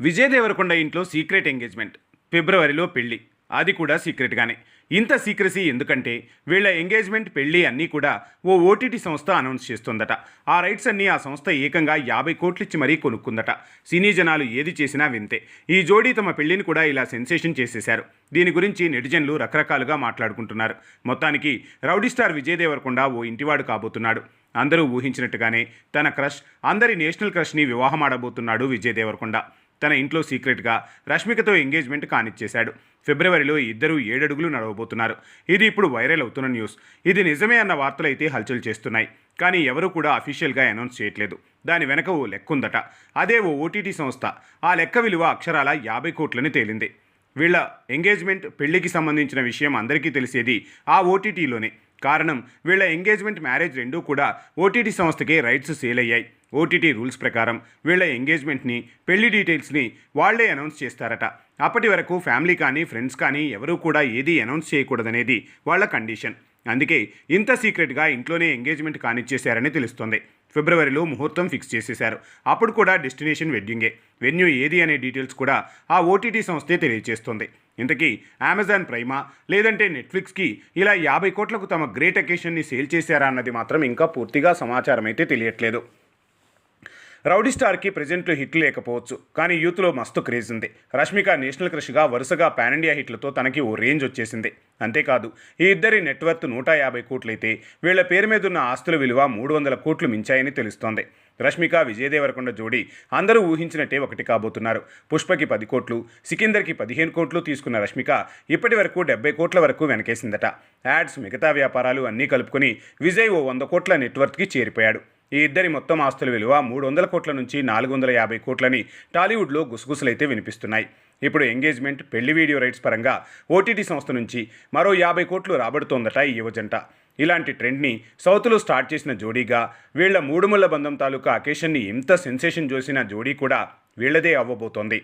విజయ్ దేవరకొండ ఇంట్లో secret engagement. ఫిబ్రవరిలో పెళ్ళి అది కూడా సీక్రెట్గానే. ఇంత సీక్రసీ ఎందుకంటే వీళ్ళ ఎంగేజ్మెంట్ పెళ్ళి అన్నీ కూడా ఓ ఓటీటీ సంస్థ అనౌన్స్ చేస్తుందట. ఆ రైట్స్ అన్నీ ఆ సంస్థ ఏకంగా యాభై కోట్లిచ్చి మరీ కొనుక్కుందట. సినీ జనాలు ఏది చేసినా వింతే. ఈ జోడీ తమ పెళ్ళిని కూడా ఇలా సెన్సేషన్ చేసేశారు. దీని గురించి నెటిజన్లు రకరకాలుగా మాట్లాడుకుంటున్నారు. మొత్తానికి రౌడీ స్టార్ విజయ్ దేవరకొండ ఓ ఇంటివాడు కాబోతున్నాడు. అందరూ ఊహించినట్టుగానే తన క్రష్ అందరి నేషనల్ క్రష్ని వివాహమాడబోతున్నాడు విజయ్ దేవరకొండ. తన ఇంట్లో సీక్రెట్గా రష్మికతో ఎంగేజ్మెంట్ కానిచ్చేశాడు. ఫిబ్రవరిలో ఇద్దరు ఏడడుగులు నడవబోతున్నారు. ఇది ఇప్పుడు వైరల్ అవుతున్న న్యూస్. ఇది నిజమే అన్న వార్తలు అయితే హల్చల్ చేస్తున్నాయి. కానీ ఎవరు కూడా అఫీషియల్గా అనౌన్స్ చేయట్లేదు. దాని వెనక ఓ లెక్క ఉందట. అదే ఓ ఓటీటీ సంస్థ. ఆ లెక్క విలువ అక్షరాల యాభై కోట్లని తేలింది. వీళ్ళ ఎంగేజ్మెంట్ పెళ్ళికి సంబంధించిన విషయం అందరికీ తెలిసేది ఆ ఓటీటీలోనే. కారణం వీళ్ళ ఎంగేజ్మెంట్ మ్యారేజ్ రెండూ కూడా ఓటీటీ సంస్థకి రైట్స్ సేల్ అయ్యాయి. ఓటీటీ రూల్స్ ప్రకారం వీళ్ళ ఎంగేజ్మెంట్ని పెళ్ళి డీటెయిల్స్ని వాళ్ళే అనౌన్స్ చేస్తారట. అప్పటి వరకు ఫ్యామిలీ కానీ ఫ్రెండ్స్ కానీ ఎవరూ కూడా ఏదీ అనౌన్స్ చేయకూడదనేది వాళ్ళ కండిషన్. అందుకే ఇంత సీక్రెట్గా ఇంట్లోనే ఎంగేజ్మెంట్ కానిచ్చేశారని తెలుస్తోంది. ఫిబ్రవరిలో ముహూర్తం ఫిక్స్ చేసేశారు. అప్పుడు కూడా డెస్టినేషన్ వెడ్డింగే. వెన్యూ ఏది అనే డీటెయిల్స్ కూడా ఆ ఓటీటీ సంస్థే తెలియజేస్తుంది. ఇంతకీ అమెజాన్ ప్రైమా లేదంటే నెట్ఫ్లిక్స్కి ఇలా యాభై కోట్లకు తమ గ్రేట్ అకేషన్ని సేల్ చేశారా అన్నది మాత్రం ఇంకా పూర్తిగా సమాచారం అయితే తెలియట్లేదు. రౌడీ స్టార్కి ప్రజెంట్ హిట్ లేకపోవచ్చు. కానీ యూత్లో మస్తు క్రేజ్ ఉంది. రష్మిక నేషనల్ క్రష్గా వరుసగా పాన్ ఇండియా హిట్లతో తనకి ఓ రేంజ్ వచ్చేసింది. అంతేకాదు ఈ ఇద్దరి నెట్వర్త్ నూట యాభై కోట్లయితే వీళ్ళ పేరు మీద ఉన్న ఆస్తుల విలువ మూడు వందల కోట్లు మించాయని తెలుస్తోంది. రష్మిక విజయ్ దేవరకొండ జోడీ అందరూ ఊహించినట్టే ఒకటి కాబోతున్నారు. పుష్పకి పది కోట్లు సికిందర్కి పదిహేను కోట్లు తీసుకున్న రష్మిక ఇప్పటి వరకు డెబ్బై కోట్ల వరకు వెనకేసిందట. యాడ్స్ మిగతా వ్యాపారాలు అన్నీ కలుపుకొని విజయ్ ఓ వంద కోట్ల నెట్వర్త్కి చేరిపోయాడు. ఈ ఇద్దరి మొత్తం ఆస్తుల విలువ మూడు వందల కోట్ల నుంచి నాలుగు వందల యాభై కోట్లని టాలీవుడ్లో గుసగుసలైతే వినిపిస్తున్నాయి. ఇప్పుడు ఎంగేజ్మెంట్ పెళ్ళి వీడియో రైట్స్ పరంగా ఓటీటీ సంస్థ నుంచి మరో యాభై కోట్లు రాబడుతోందట ఈ యువజంట. ఇలాంటి ట్రెండ్ని సౌత్లో స్టార్ట్ చేసిన జోడీగా వీళ్ళ మూడుముళ్ళ బంధం తాలూకా అకేషన్ని ఎంత సెన్సేషన్ చూసిన జోడీ కూడా వీళ్ళదే అవ్వబోతోంది.